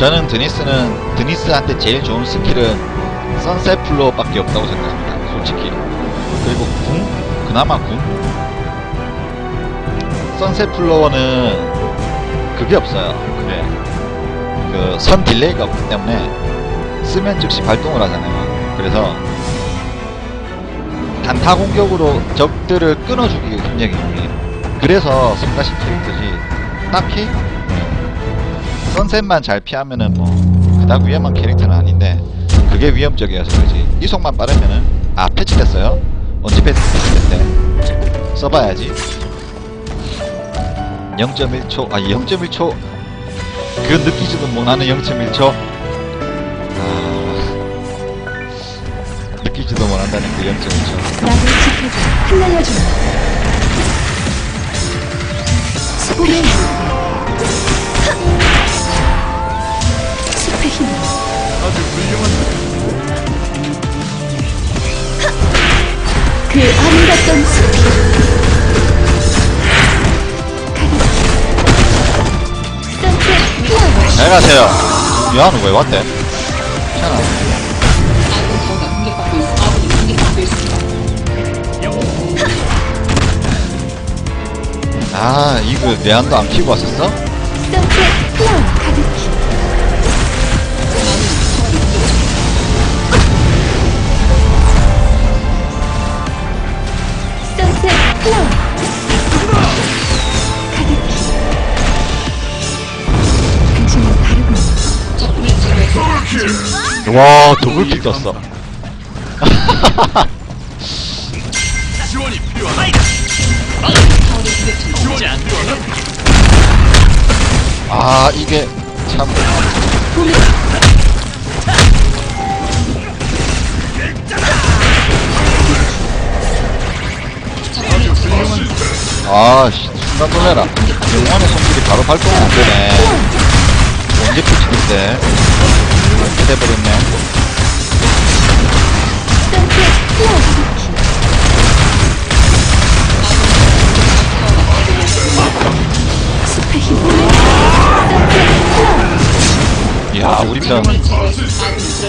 저는 드니스는 드니스한테 제일 좋은 스킬은 선셋 플로어밖에 없다고 생각합니다. 솔직히. 그리고 궁 그나마 궁 선셋 플로어는 그게 없어요. 그게 그선 딜레이가 없기 때문에 쓰면 즉시 발동을 하잖아요. 그래서 단타 공격으로 적들을 끊어주기 굉장히 용이해요. 그래서 성가신 캐릭터지 딱히 선셋만 잘 피하면은 뭐 그닥 위험한 캐릭터는 아닌데 그게 위험적이어서 그렇지 이속만 빠르면은 아 패치됐어요? 언제 패치됐대? 써봐야지 0.1초 아 0.1초 그 느끼지도 못하는 0.1초 아 느끼지도 못한다는 그 0.1초 나를 지켜줘. 흩날려줘. 숲 의 힘. 숲의 힘. 그 아름답던 숲이 잘 가세요 왜 왔대? 괜찮아 있, 아군이 공격받고 있습니다. 아 이거 내한도 안 키고 왔었어? 와 더블킬 떴어 지원이 필요하다. 타워를 공격 중. 지원이 필요하다. 아 이게 참. 아씨 순간 놀래라 영원의 손길이 바로 발동이 안 되네 언제 이렇게 돼버렸네 이야 우리 편.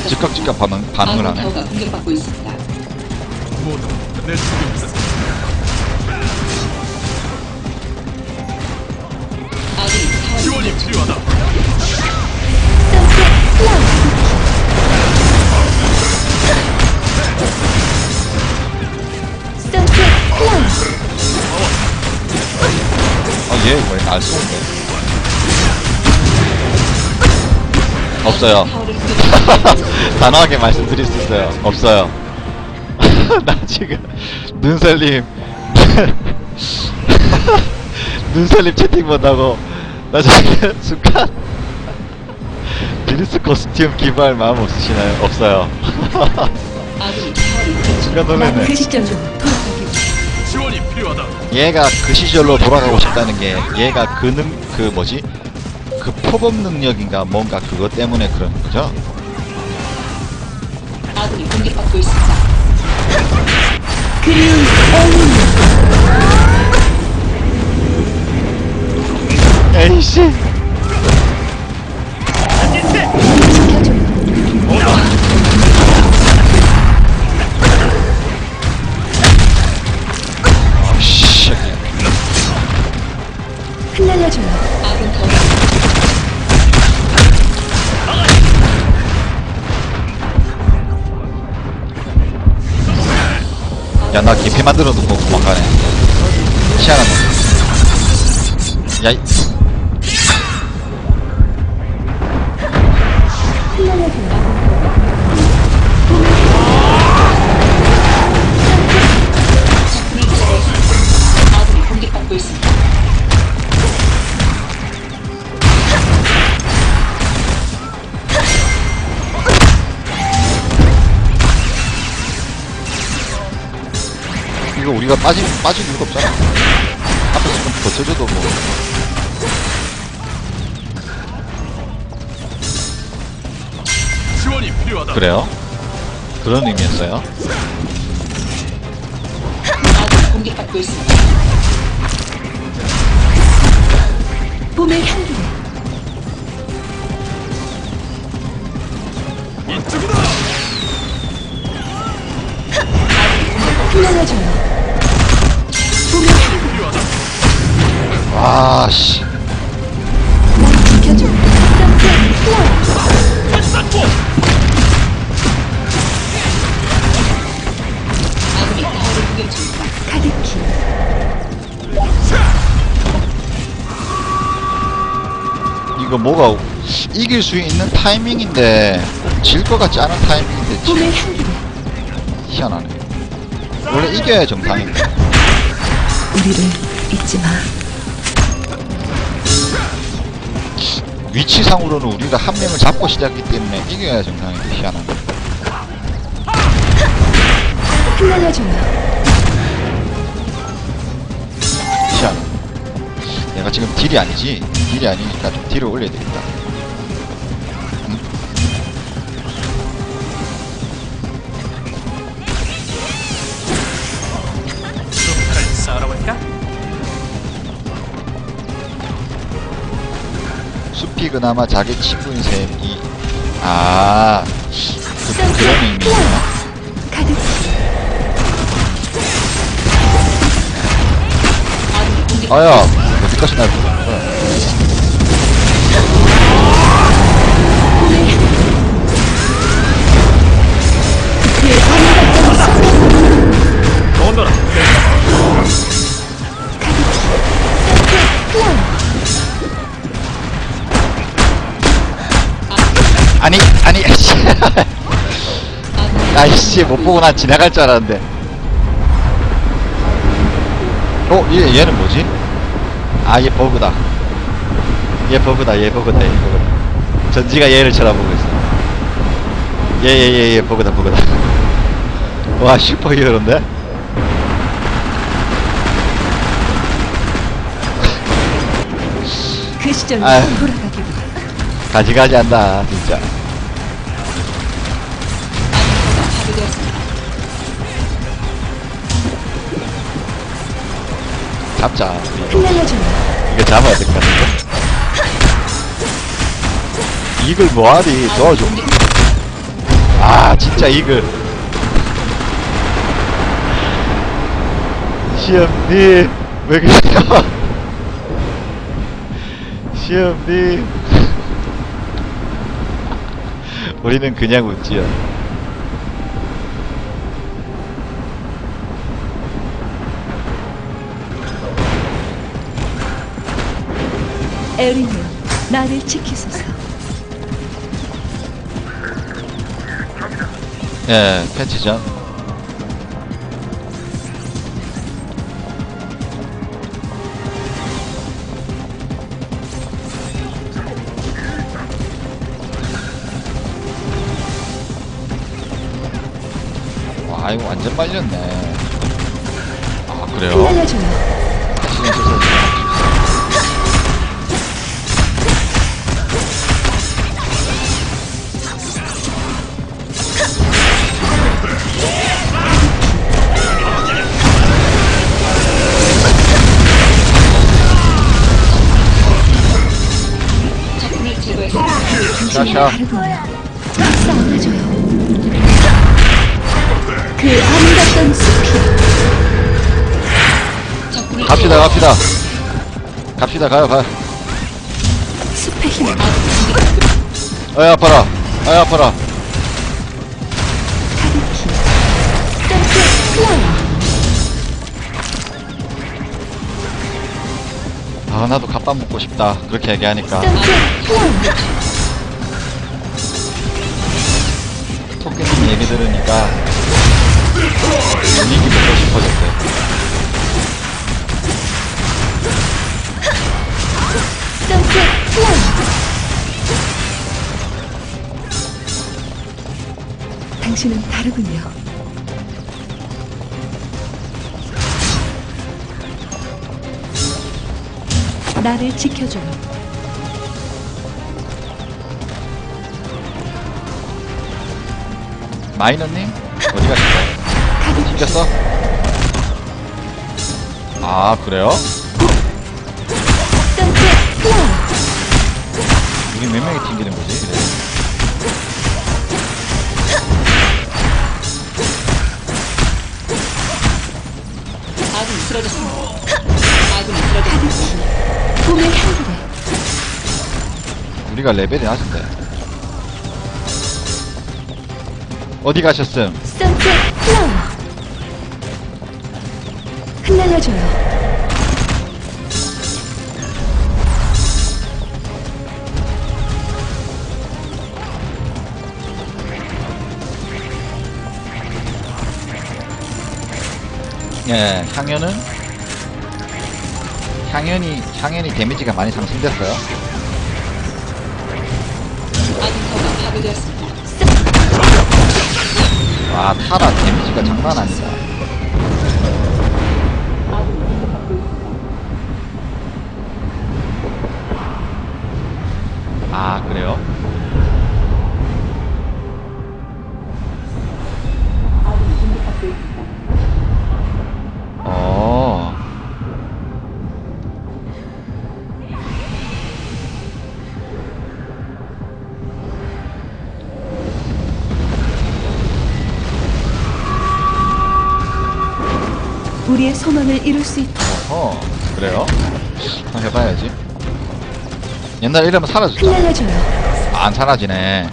즉각 즉각 반응, 반응을 하네 지원이. 필요하다. 선셋 플라워 아얘왜날 쏘는데 없어요. 단호하게 말씀드릴 수 있어요. 없어요. 나 지금 눈살림 눈살림 채팅 본다고. 나 지금 순간 비리스 코스튬 기부할 마음 없으시나요? 없어요 놀랐네 그 시절로 돌아가길 지원이 필요하다. 얘가 그 시절로 돌아가고 싶다는 게 얘가 그능 그 뭐지 그 표범 능력인가 뭔가 그것 때문에 그런 거죠? 아군이 공격받고 있습니다. 그리운 어머니 에이씨 흩날려줘 아군 타워가 야나 깊이 만들어 놓고 도망가네. 희한한 놈 야이 이거 빠지 빠질 이유가 없잖아 앞에서 좀 버텨줘도 뭐 지원이 필요하다. 그래요 그런 의미였어요 공격받고 있습니다. 봄의 향기를 가득히. 이거 뭐가 이길 수 있는 타이밍인데 질 것 같지 않은 타이밍인데 지- 봄의 향기를 희한하네. 원래 이겨야 정상인데. 우리를 잊지 마. 위치상으로는 우리가 한 명을 잡고 시작했기 때문에 이겨야 정상인데 희한하네. 흩날려줘요. 희한하네. 내가 지금 딜이 아니지? 딜이 아니니까 좀 딜을 올려야 되겠다. 그나마 자기 친구인 셈이 아 그, 그런 의미구나. 아야 어디까지 날 보는 거야? 아이씨 못 보고 난 지나갈 줄 알았는데 어? 얘, 얘는 뭐지? 아 얘 버그다 얘 버그다 얘 버그다 얘 버그다 전지가 얘를 쳐다보고 있어 얘 얘 얘 얘 버그다 버그다 와 슈퍼 히어로인데? 그 시절로 아유. 돌아가기를. 가지가지 한다 진짜 잡자. 이거 잡아야 될 것 같은데? 이글 뭐하니? 도와줘. 아 진짜 이글. 시험님 왜 그래요? 시험님. 우리는 그냥 웃지요 에리는 나를 지키소서. 예 패치전 와 이거 완전 빨렸네 아 그래요? 흩날려줘요. 신경 써 적군을 갑시다 갑시다. 갑시다 가요 가요. 숲의 힘 어이 아파라. 어이 아파라. 아 나도 갓밥 먹고 싶다. 그렇게 얘기하니까 얘기 들으니까 분위기 먹고 싶어졌어요 당신은 다르군요. 나를 지켜줘요. 마이너님 어디 가실까요? 튕겼어? 아 그래요? 우리 몇 명이 튕기는 거지? 그래. 쓰러졌습니다. 아군이 쓰러졌습니다. 봄의 향기를 우리가 레벨이 낮은데. 어디 가셨음? 선셋 플라워 흩날려줘요 예, 향연은 향연이 향연이 데미지가 많이 상승됐어요. 타워가 파괴되었습니다. 와 타라 데미지가 장난 아니다. 아 그래요? 우리의 소망을 이룰 수 있도록 어 그래요? 한번 해봐야지. 옛날에 이러면 사라졌잖아. 안 사라지네.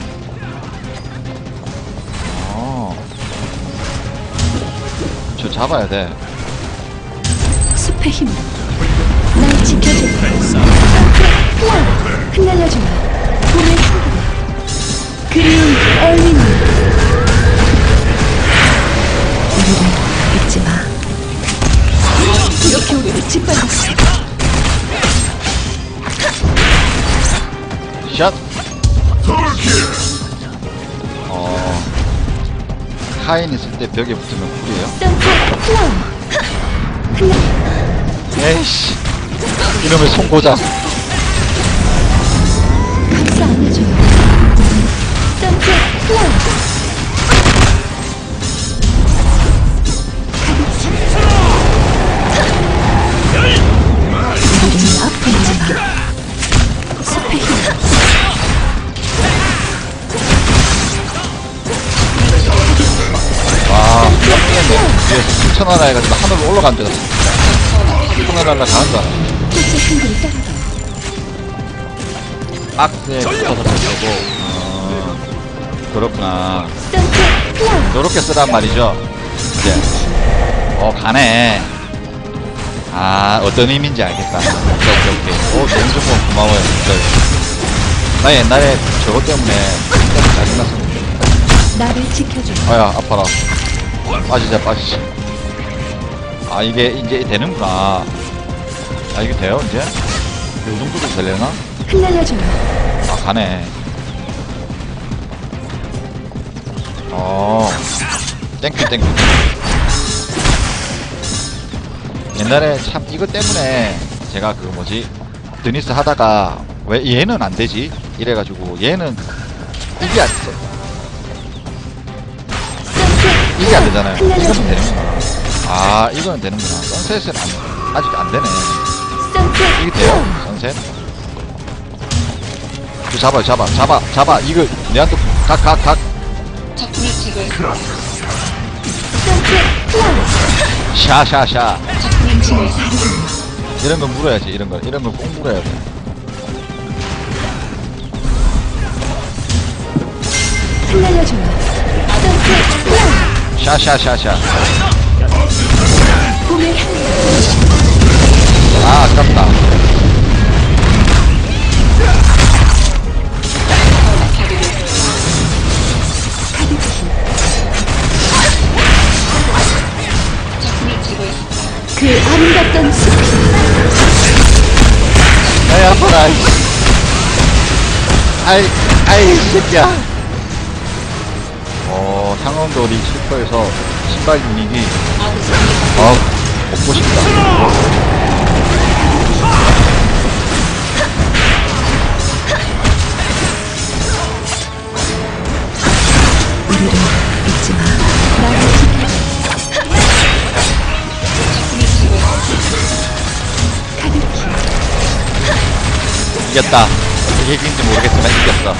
어. 저 잡아야 돼. 숲의 힘. 날 지켜줘. 흩날려줘요 봄의 향기를 그리운 엘리니 이렇게 우리를 짓밟았어 샷. 어. 카인 있을 때 벽에 붙으면 꿀이에요. 에이씨. 이러면 송고자. 감싸 안아줘요 선셋 플라워 천하라 해가지고 하늘로 알았어. 빛의 힘들이 따라가 박스에 붙어서 보고 어, 그렇구나. 요렇게 쓰란 말이죠. 이제. 어, 가네. 아, 어떤 의미인지 알겠다. 오케이, 오케이, 오케이. 오, 너무 좋고 고마워요, 진짜. 나 옛날에 저것 때문에 짜증났었는데. 나를 지켜줘 아야, 아파라. 빠지자, 빠지자. 아, 이게 이제 되는구나. 아, 이게 돼요, 이제? 이 정도도 되려나? 흩날려줘요 아, 가네. 어, 땡큐, 땡큐. 옛날에 참 이것 때문에 제가 그 뭐지, 드니스 하다가 왜 얘는 안 되지? 이래가지고 얘는 이게 안 돼. 이게 안 되잖아요. 흩날려줘요 되는구나. 아, 이거는 되는구나. 선셋은 안, 아직 안 되네. 선셋 이게 돼요? 선셋? 이거 잡아, 잡아, 잡아, 잡아. 이거 내한테 각, 각, 각. 적군을 제거했습니다. 선셋 플라워 샤샤샤. 이런 건 물어야지, 이런 거. 이런 건꼭 물어야 돼. 샤샤샤샤. 봄의 향기 아, 아깝다. 그 아름답던 숲 아이, 아파라. 아이. 아이, 새끼야. 어, 상암돌이 칠퍼에서 신발 유닉이, 아군 공격받고 어, 먹고 싶다. 이겼다. 어떻게 이긴지 모르겠지만 이겼어.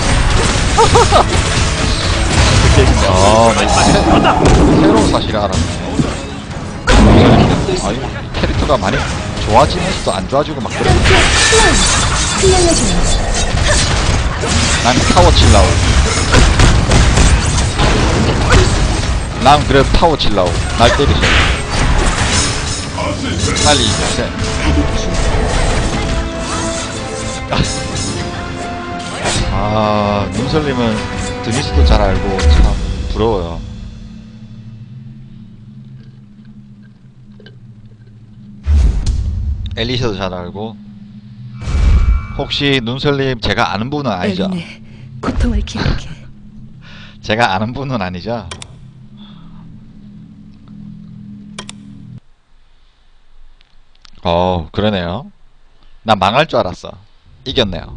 어떻게 이긴지, 어, 나 새- 새로운 사실을 알았네. 아니 캐릭터가 많이 좋아지면서도 안 좋아지고 막 그래. 난 타워 칠라우 난 그래 타워 칠라우 날 때리셔 빨리 이제 아 눈설님은 드니스도 잘 알고 참 부러워요 엘리셔도 잘 알고 혹시 눈설님 제가 아는 분은 아니죠? 엘린의 고통을 기억해. 제가 아는 분은 아니죠? 어, 그러네요. 나 망할 줄 알았어. 이겼네요.